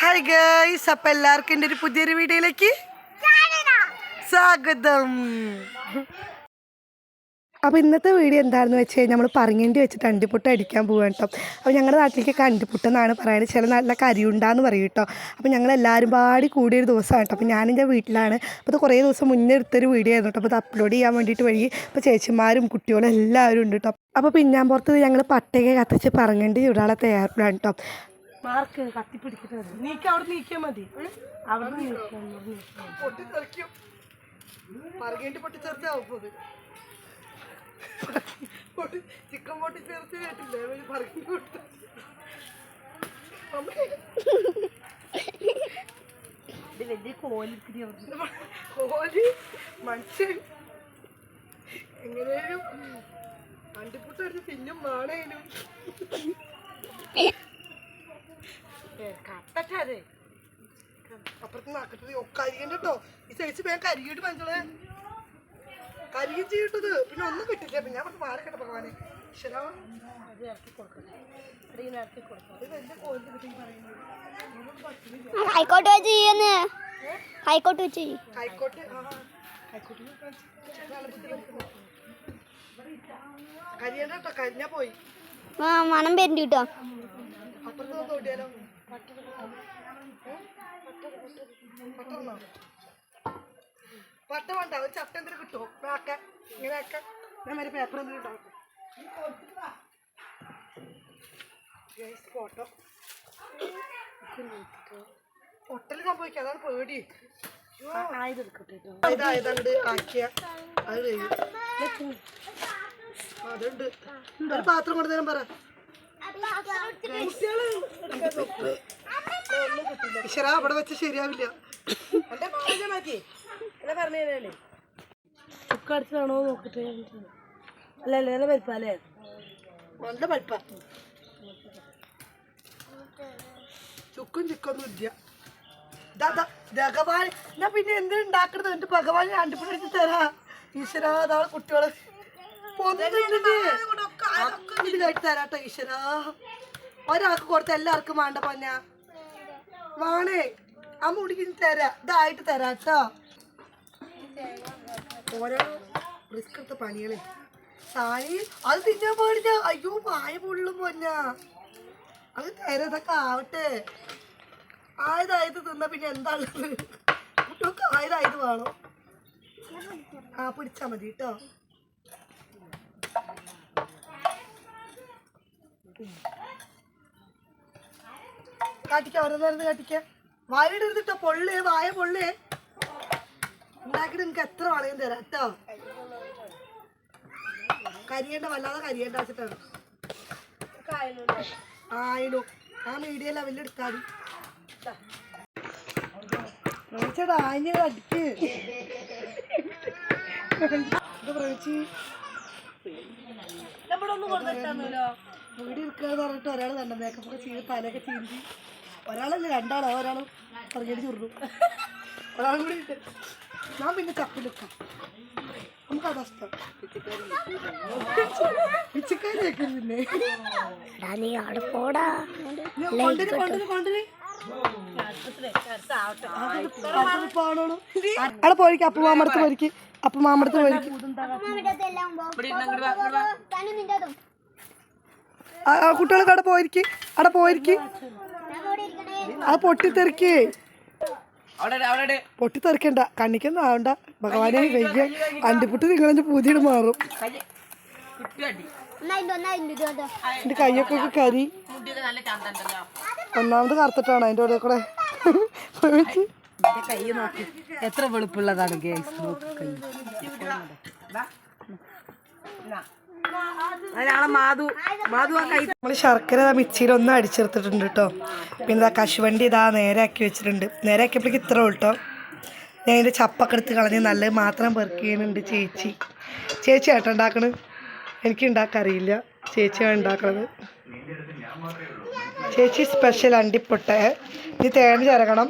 Hi guys അപ്പൊ എല്ലാവർക്കും എന്റെ ഒരു പുതിയൊരു വീഡിയോയിലേക്ക് സ്വാഗതം. അപ്പോൾ ഇന്നത്തെ വീഡിയോ എന്താണെന്ന് വെച്ച് കഴിഞ്ഞാൽ നമ്മൾ പറങ്ങേണ്ടി വെച്ചിട്ട് അണ്ടിപ്പുട്ട് അടിക്കാൻ പോവാണ് കേട്ടോ അപ്പോൾ ഞങ്ങളുടെ നാട്ടിലേക്ക് അണ്ടിപ്പുട്ട് എന്നാണ് പറയുന്നത് ചില നല്ല കരിയുണ്ടാന്ന് പറയും കേട്ടോ അപ്പോൾ ഞങ്ങൾ എല്ലാവരും പാടി കൂടിയൊരു ദിവസമാണ് കേട്ടോ അപ്പോൾ ഞാനെന്റെ വീട്ടിലാണ്. അപ്പോൾ അത് കുറേ ദിവസം മുന്നേ എടുത്തൊരു വീഡിയോ ആയിരുന്നു കേട്ടോ അപ്പോൾ അത് അപ്ലോഡ് ചെയ്യാൻ വേണ്ടിയിട്ട് വഴി ഇപ്പോൾ ചേച്ചിമാരും കുട്ടികളും എല്ലാവരും ഉണ്ട് കേട്ടോ അപ്പോൾ പിന്നാമ്പുറത്ത് ഞങ്ങൾ പട്ടയൊക്കെ കത്തിച്ച് പറങ്ങേണ്ടി ചൂടാളെ തയ്യാറാണ് കേട്ടോ മാർക്ക് കത്തിപ്പിടിക്കുന്നത് നീക്ക് അവിടെ നീക്കിയാൽ മതി. അവിടെ പൊട്ടിത്തെറിക്കും. പൊട്ടിത്തെറിച്ചാവും ചിക്കൻ പൊട്ടിത്തെറിച്ച് കേട്ടില്ലേ? വലിയ കോലി മനുഷ്യൻ. എങ്ങനെയും അണ്ടിപ്പുട്ട് അടിച്ച് പിന്നും മാണേനും കട്ടേ അപ്പുറത്ത് നാക്കട്ടത് കരിയണ്ട കേട്ടോ. ഈ സൈസ് വേഗം കരിയിട്ട് പഞ്ചളെ. കരിയും ചെയ്തിട്ടത് പിന്നെ ഒന്നും കിട്ടില്ല. പിന്നെ ഞാൻ പറഞ്ഞ് മാറി കേട്ടോ ഭഗവാനെ. പറ്റുന്നില്ല ഹൈക്കോട്ട് വെച്ച് ചെയ്യുന്ന്. ഹൈക്കോട്ട് വെച്ച് ചെയ്യും. ഹൈക്കോട്ട് കരിയണ്ട കേട്ടോ. കരിഞ്ഞാ പോയി. ആ മണം പേരുണ്ട് കേട്ടോ. അപ്പുറത്ത് പട്ടർന്നോ പട്ട വേണ്ട ഒരു ചട്ട എന്തിനു കിട്ടുമോ ആക്ക ഇങ്ങനെ ആക്ക ഞാൻ ഒരു പേപ്പർ എന്തെങ്കിലും ഉണ്ടാക്കും ഫോട്ടോ പൊട്ടൽ സംഭവിക്കുക അതാണ് പേടി. ഇതായതുണ്ട് ആക്കിയ അത് കഴിയും അതുണ്ട്. ഒരു പാത്രം കൊണ്ടുതരാൻ പറ. ഈശ്വര അവിടെ വെച്ച് ശരിയാവില്ല. ചുക്കടിച്ചാണോ നോക്കിട്ട്? അല്ല അല്ല നല്ല പരിപ്പല്ലേ നല്ല പരിപ്പ ചുക്കും ചിക്കൊന്നും ഇല്ല. ദാ, ദാ, ഭഗവാൻ. എന്നാ പിന്നെ എന്ത് ഉണ്ടാക്കണത്? എന്റെ ഭഗവാൻ കണ്ടുപിടിച്ച് തരാ. ഈശ്വര അതാണ് കുട്ടികൾ. തരാട്ടോ ഈശ്വരാ. ഒരാൾക്ക് കൊടുത്ത എല്ലാവർക്കും വേണ്ട പൊന്ന വാണേ ആ മുടിക്ക് തരാ. ഇതായിട്ട് തരാട്ടോ ഓരോ റിസ്ക് എടുത്ത പണികളെ. സായി അത് തിന്നാൻ പാടില്ല. അയ്യോ പായ പൊള്ളും പൊന്ന. അത് തരതൊക്കെ ആവട്ടെ. ആയതായത് തിന്ന പിന്നെ എന്താണുള്ളത്? ആയതായത് വേണോ? ആ പിടിച്ചാ മതി കേട്ടോ കാട്ടിക്ക ഓരോ നേരം കാട്ടിക്ക. എടുത്തിട്ട പൊള്ളേ വായ പൊള്ളേ. ഉണ്ടാക്കിട്ട് നിങ്ങൾക്ക് എത്ര വേണമെങ്കിലും തരാം കേട്ടോ കരിയേണ്ട വല്ലാതെ കരിയേണ്ട വെച്ചിട്ടാണ് ആയിടും ആ മീഡിയ ലെവലിൽ എടുത്താൽ ചേട്ടാ ആഞ്ഞ അടിക്ക് ഇത് പ്രേച്ചി വീട് ഇരിക്കാന്ന് പറഞ്ഞിട്ട് ഒരാൾ തന്നെ മേക്കപ്പ് ഒക്കെ ചെയ്ത് തലയൊക്കെ ചീന്തി. ഒരാളല്ല രണ്ടാളോ ഒരാൾ പറഞ്ഞിട്ട് ചുരുന്നു ഒരാളും കൂടി ഞാൻ പിന്നെ ചപ്പിലെക്കാം നമുക്ക് അതാ ഇഷ്ടം. പിന്നെ. അവിടെ പോയിരിക്കും അപ്പ മാമടത്ത് പോയിരിക്കും. അപ്പ മാമടത്ത് പോയിരിക്കും കുട്ടികളൊക്കെ അവിടെ പോയിരിക്കും. അവിടെ പോയിരിക്കും. അത് പൊട്ടിത്തെറിക്കേ. പൊട്ടിത്തെറിക്കണ്ട. കണ്ണിക്കൊന്നും ആവണ്ട. ഭഗവാനെ വയ്യ. അണ്ടിപ്പുട്ട് നിങ്ങളെന്റെ പൂതിയുടെ മാറും. എന്റെ കയ്യൊക്കെ ഒക്കെ കരി. ഒന്നാമത് കറുത്തിട്ടാണ് അതിന്റെ കൂടെ. കൂടെ കൈ നോക്കി. എത്ര വെളുപ്പുള്ളതാണ് ഗേസ് അതിനാളെ മാധു. മാധു ആ കൈ നമ്മൾ ശർക്കര മിക്സിയിൽ ഒന്ന് അടിച്ചെടുത്തിട്ടുണ്ട് കേട്ടോ പിന്നെ കശുവണ്ടി ഇതാ ആക്കി വെച്ചിട്ടുണ്ട്. നേരെ ആക്കിയപ്പോഴേക്ക് ഇത്ര കേട്ടോ ഞാൻ അതിന്റെ ചപ്പൊക്കെ എടുത്ത് കളഞ്ഞ് നല്ലത് മാത്രം പെറുക്കി ചെയ്യുന്നുണ്ട് ചേച്ചി. ചേച്ചി ആട്ടോ ഉണ്ടാക്കണ്? എനിക്ക് ഉണ്ടാക്കറിയില്ല ചേച്ചിയാണ് ഉണ്ടാക്കണത്. ചേച്ചി സ്പെഷ്യൽ അണ്ടിപ്പൊട്ട. ഇനി തേൻ ചിരകണം.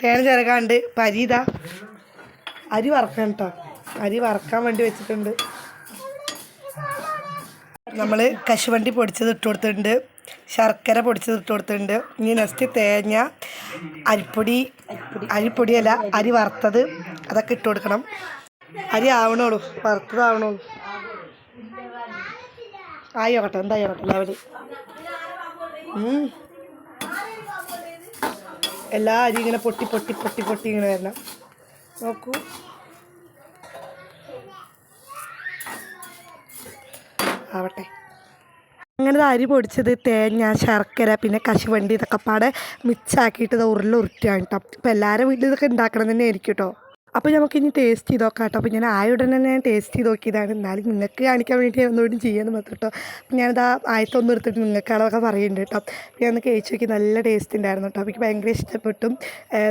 തേൻ ചിരകാണ്ട് പരിതാ അരി വറക്കണം കേട്ടോ അരി വറക്കാൻ വേണ്ടി വെച്ചിട്ടുണ്ട്. നമ്മൾ കശുവണ്ടി പൊടിച്ചത് ഇട്ട് കൊടുത്തിട്ടുണ്ട്. ശർക്കര പൊടിച്ചത് ഇട്ട് കൊടുത്തിട്ടുണ്ട്. ഇനി നെക്സ്റ്റ് തേങ്ങ അരിപ്പൊടി അരിപ്പൊടിയല്ല അരി വറുത്തത് അതൊക്കെ ഇട്ട് കൊടുക്കണം. അരി ആവണോളൂ വറുത്തതാവണോളൂ ആയിക്കോട്ടെ എന്തായിക്കോട്ടെ ലെവൽ. എല്ലാ അരി ഇങ്ങനെ പൊട്ടി പൊട്ടി പൊട്ടി പൊട്ടി ഇങ്ങനെ വരണം. നോക്കൂ. ആവട്ടെ. അങ്ങനെ അരി പൊടിച്ചത് തേങ്ങ ശർക്കര പിന്നെ കശുവണ്ടി ഇതൊക്കെ പാടെ മിക്സാക്കിയിട്ട് ഇത് ഉരുള ഉരുട്ടിയാണ് കേട്ടോ അപ്പോൾ എല്ലാവരും വീട്ടിൽ ഇതൊക്കെ ഉണ്ടാക്കണം തന്നെ ആയിരിക്കും കേട്ടോ അപ്പോൾ നമുക്കിനി ടേസ്റ്റ് ചെയ്ത് നോക്കാം കേട്ടോ അപ്പോൾ ഞാൻ ആയ ഉടനെ തന്നെ ഞാൻ ടേസ്റ്റ് ചെയ്ത് നോക്കിയതാണ്. എന്നാലും നിങ്ങൾക്ക് കാണിക്കാൻ വേണ്ടി ഒന്നുകൂടി ചെയ്യാൻ മാത്രം കേട്ടോ അപ്പോൾ ഞാനത് ആയത്തൊന്നും എടുത്തിട്ട് നിങ്ങൾക്ക് അതൊക്കെ പറയുന്നുണ്ട് കേട്ടോ. അപ്പോൾ ഞാൻ കഴിച്ച് നോക്കി. നല്ല ടേസ്റ്റ് ഉണ്ടായിരുന്നു കേട്ടോ. എനിക്ക് ഭയങ്കര ഇഷ്ടപ്പെട്ടു.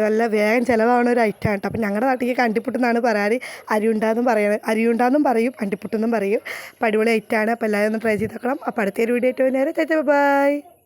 നല്ല വേഗം ചിലവാവുന്ന ഒരു ഐറ്റം കേട്ടോ. അപ്പോൾ ഞങ്ങളുടെ നാട്ടിലേക്ക് കണ്ടിപ്പുട്ടെന്നാണ് പറയാറ് അരിയുണ്ടാന്നും പറയുന്നത് അരിയുണ്ടാന്നും പറയും. കണ്ടിപ്പുട്ടെന്നും പറയും. അപ്പോൾ അടിപൊളി ഐറ്റമാണ് അപ്പോൾ എല്ലാവരും ഒന്ന് ട്രൈ ചെയ്ത് നോക്കണം. അപ്പോൾ അടുത്തൊരു വീഡിയോ ആയിട്ട് ചേച്ചി ബൈ